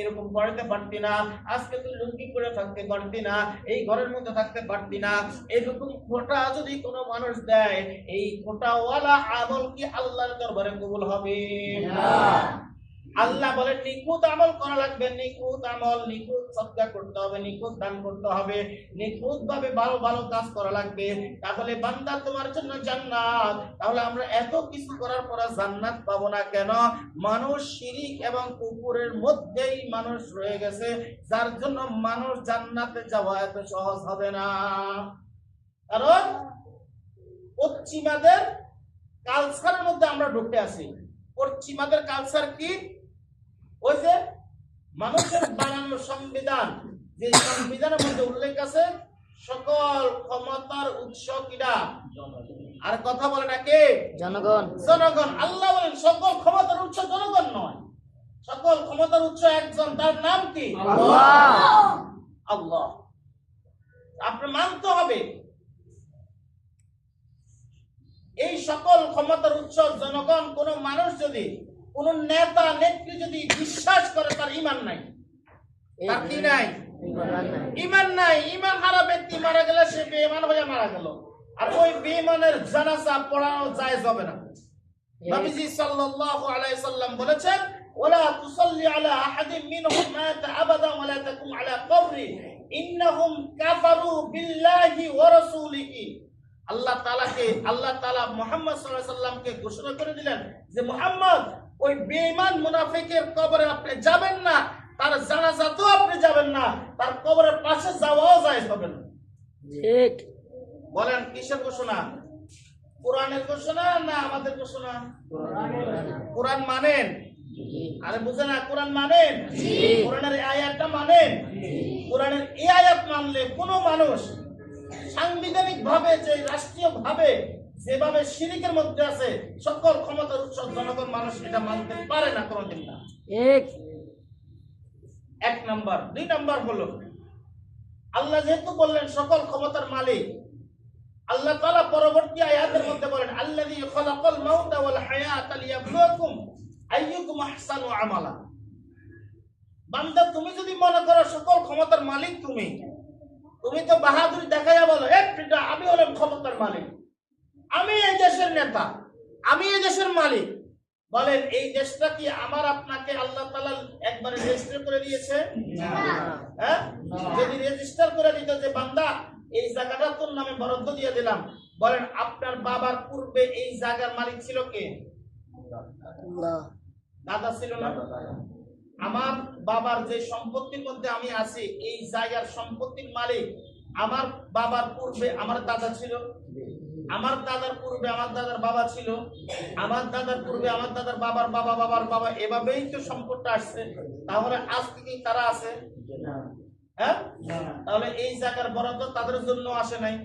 এরকম পড়াতে পারতি না, আজকে তুই লুঙ্গি করে থাকতে পারতি না, এই ঘরের মধ্যে থাকতে পারতি না, এরকম খোটা যদি কোনো মানুষ দেয়, এই খোটাওয়ালা আমল কি আল্লাহর দরবারে কবুল হবে? আল্লাহ বলেন, নিখুঁত আমল করা লাগবে। নিখুঁত আমল, নিখুঁত সৎকার করতে হবে, নিখুঁত দান করতে হবে নিখুঁত ভাবে ভালো ভালো কাজ করা লাগবে। তাহলে বান্দা তোমার জন্য জান্নাত। তাহলে আমরা এত কিছু করার পর জান্নাত পাবো না কেন? মানুষ শিরিক এবং কুকুরের মধ্যেই মানুষ রয়ে গেছে, যার জন্য মানুষ জান্নাতে যাওয়া এত সহজ হবে না। কারণ পশ্চিমাদের কালচারের মধ্যে আমরা ঢুকে আছি। পশ্চিমাদের কালচার কি? ওই যে মানুষের বানানো সংবিধান যে সংবিধানের মধ্যে উল্লেখ আছে সকল ক্ষমতার উৎস কিনা? আর কথা বলে না কে? জনগণ। জনগণ। আল্লাহ বলেন সকল ক্ষমতার উৎস জনগণ নয়। সকল ক্ষমতার উৎস একজন তার নাম কি? আল্লাহ। আল্লাহ। আপনি মানতে হবে। এই সকল ক্ষমতার উৎস জনগণ কোন মানুষ যদি কোন নেতা নেত্রী যদি বিশ্বাস করে তার ইমান নাই। তার কি নাই? ইমান নাই। ইমান হারা ব্যক্তি মারা গেলে সে বেঈমান হয়ে মারা গেল। আর ওই বেঈমানের জানাজা পড়ানো যাবে না। নবীজি সাল্লাল্লাহু আলাইহি সাল্লাম বলেছেন ওয়ালা তুসাল্লি আলা আহাদিন মিনহুম মাতা আবাদা ওয়ালা তাকুম আলা কবরি। ইন্নাহুম কাফারু বিল্লাহি ওয়া রাসূলিহি। আল্লাহ তাআলাকে আল্লাহ তাআলা মুহাম্মদ সাল্লাল্লাহু আলাইহি সাল্লামকে ঘোষণা করে দিলেন যে মুহাম্মদ ওই বেঈমান মুনাফিকের কবরে আপনি যাবেন না তার জানাজাতেও আপনি যাবেন না তার কবরের পাশে যাওয়াও যায় হবে না। ঠিক। বলেন কিসের ঘোষণা? কোরআনের ঘোষণা না আমাদের ঘোষণা? কোরআন মানেন? আরে বুঝে না কোরআন মানেন? কোরআনের আয়াতটা মানেন? কোরআনের এই আয়াত মানলে কোনো মানুষ সাংবিধানিক ভাবে যে রাষ্ট্রীয় ভাবে যেভাবে শিরিকের মধ্যে আছে সকল ক্ষমতার উৎস জনগণ মানুষ এটা মানতে পারে না কোনোদিন না। এক। নাম্বার। দুই নাম্বার হলো আল্লাহ যেহেতু বললেন সকল ক্ষমতার মালিক আল্লাহ তাআলা পরবর্তী আয়াতের মধ্যে বলেন আল্লাযী খালাকাল মাউতা ওয়াল হায়াতা লিয়াবলুয়াকুম আইয়ুকুম আহসানু আমালা। বান্দা তুমি যদি মনে করো সকল ক্ষমতার মালিক তুমি তুমি তো বাহাদুরি দেখাইয়া বলো এক আমি হলাম ক্ষমতার মালিক। আমি এই দেশের নেতা আমি এই দেশের মালিক। বলেন এই দেশটা কি আমার আপনাকে আল্লাহ তাআলা একবারে রেজিস্টার করে দিয়েছে? হ্যাঁ? যদি রেজিস্টার করে দিত যে বান্দা এই জায়গাটা তোর নামে বরাদ্দ দিয়ে দিলাম। বলেন আপনার বাবার পূর্বে এই জায়গার মালিক ছিল কে? দাদা ছিল না? আমার বাবার যে সম্পত্তির মধ্যে আমি আছি এই জায়গার সম্পত্তির মালিক আমার বাবার পূর্বে আমার দাদা ছিল? আমার দাদার পূর্বে আমার দাদার বাবা ছিল, আমার দাদার পূর্বে আমার দাদার বাবার বাবা বাবার বাবা, এভাবেই তো সম্পদটা আসছে। তাহলে আজ থেকেই তারা আছে? হ্যাঁ? তাহলে এই জায়গার বরাদ্দ তাদের জন্য আসে নাই।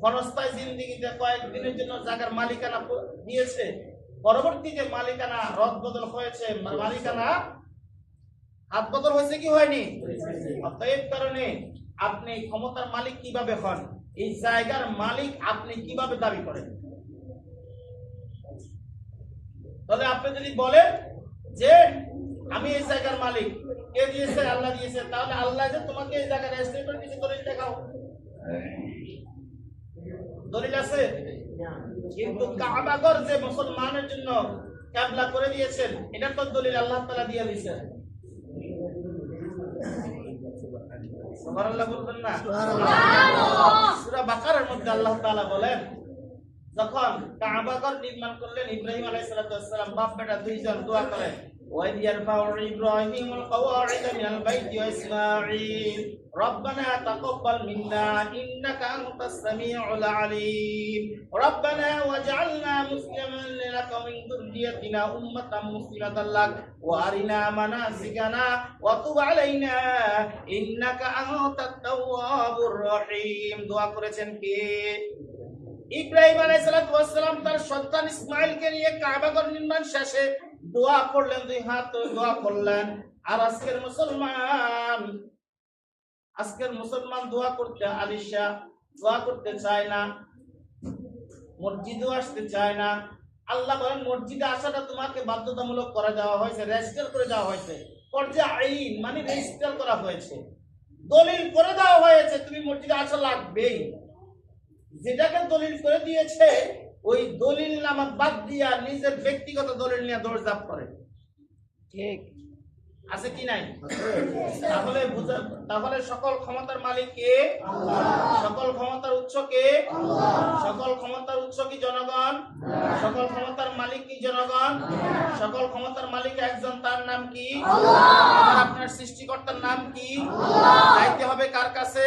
ক্ষণস্থায়ী জিন্দিগিতে কয়েকদিনের জন্য জায়গার মালিকানা দিয়েছে পরবর্তীতে মালিকানা রদ বদল হয়েছে মালিকানা হাত বদল হয়েছে কি হয়নি? অতএব কারণে আপনি ক্ষমতার মালিক কীভাবে হন? এই জায়গার মালিক আপনি কীভাবে দাবি করেন? তাহলে আপনি যদি বলেন যে আমি এই জায়গার মালিক, কে দিয়েছে, আল্লাহ দিয়েছে, তাহলে আল্লাহ যে তোমাকে এই জায়গায় রেজিস্ট্রি করে কিছু দলিল দেখাও। দলিল আছে? কিন্তু কাবাগর যে মুসলমানের জন্য ক্যাবলা করে দিয়েছেন এটা তো দলিল আল্লাহ তাআলা দিয়ে দিয়েছেন। সুবহানাল্লাহ বলবেন না? সূরা বাকারার মধ্যে আল্লাহ তাআলা বলেন যখন কাবাগর নির্মাণ করলেন ইব্রাহিম আলাইহিস সালাম বাপ বেটা দুইজন দোয়া করেন। وإذ يرفع إبراهيم القواعد من البيت وإسماعيل ربنا تقبل منا إنك أنت السميع العليم ربنا واجعلنا مسلما لك من ذريتنا أمة مسلمة لك وأرنا مناسكنا وتب علينا إنك أنت التواب الرحيم দোয়া করেছেন কে ইব্রাহিম আলাইহিসসালাম তার সন্তান ইসমাইলকে নিয়ে কাবাগর নির্মাণ শেষে দোয়া করলেন, দুই হাত দোয়া করলেন। আর আজকের মুসলমান আজকের মুসলমান দোয়া করতে আলিশা দোয়া করতে চায় না, মসজিদও আসতে চায় না। আল্লাহ বলেন, মসজিদে আসাটা তোমাকে বাধ্যতামূলক করা দেওয়া হয়েছে রেজিস্টার করে দেওয়া হয়েছে। পর্যায়ে আইন মানে রেজিস্টার করা হয়েছে। দলিল করে দেওয়া হয়েছে, তুমি মসজিদে আসা লাগবেই। যেটাকে দলিল করে দিয়েছে ওই দলিল নামা বাদ দিয়া নিজের ব্যক্তিগত দলিল নিয়ে দরজাপ করে। ঠিক। আছে কি নাই? তাহলে তাহলে সকল ক্ষমতার মালিক কে সকল ক্ষমতার উৎস কে সকল ক্ষমতার উৎস কি জনগণ? সকল ক্ষমতার মালিক কি জনগণ? সকল ক্ষমতার মালিক একজন, তার নাম কি? আপনার সৃষ্টিকর্তার নাম কি? চাইতে হবে কার কাছে?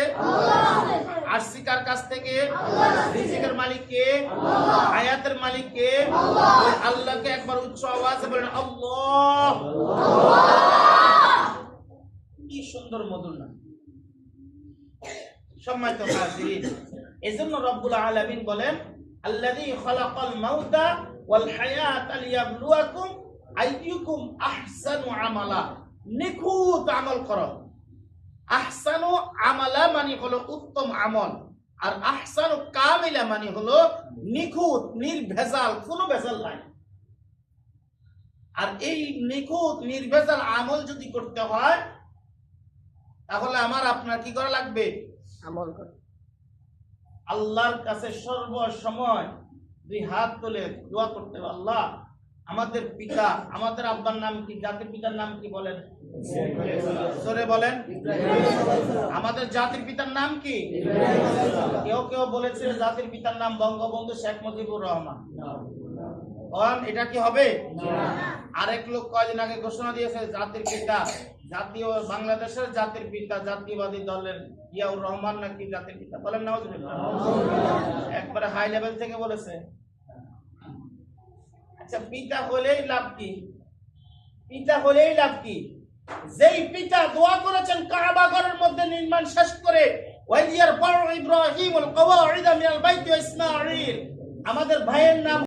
আসছি কার কাছ থেকে? রিজিকের মালিক কে? হায়াতের মালিক কে? আল্লাহকে একবার উচ্চ আওয়াজে বলেন, আল্লাহ! কি সুন্দর মধুর নাম। সম্মানিত হাজিরিন এজন্য রব্বুল আলামিন বলেন, আল্লাযী খালাকাল মাউতা ওয়াল হায়াতা নিখুঁত আমল করো। আহসানু আমালা মানে উত্তম আমল, আর আহসানু কামিলা মানে হলো নিখুঁত, নির্ভেজাল, কোনো ভেজাল নাই। আর এই নিখুঁত, নির্ভেজাল আমল যদি করতে হয়, তাহলে আমার আপনার কি করা লাগবে? আমল করো। আল্লাহর কাছে সর্ব সময় দুই হাত তুলে দোয়া করতে হবে। আল্লাহ আমাদের পিতা আমাদের আব্বার নাম কি জাতির পিতার নাম কি বলেন? জোরে বলেন। আমাদের জাতির পিতার নাম কি? কেউ কেউ বলেছে জাতির পিতার নাম বঙ্গবন্ধু শেখ মুজিবুর রহমান। এটা কি হবে? আরেক লোক কয়দিন আগে ঘোষণা দিয়েছে জাতির পিতা জাতীয় বাংলাদেশের জাতির পিতা, জাতীয়বাদী দলের ইয়াউর রহমান জাতির পিতা? বলেন একবারে হাই লেভেল থেকে বলেছে। আচ্ছা পিতা হলেই লাভ কি? পিতা হলেই লাভ কি? যেই পিতা দোয়া করেছেন কাবা ঘরের মধ্যে নির্মাণ শেষ করে ওয়াইদিয়ার পর ইব্রাহিম আমাদের ভাইয়ের নাম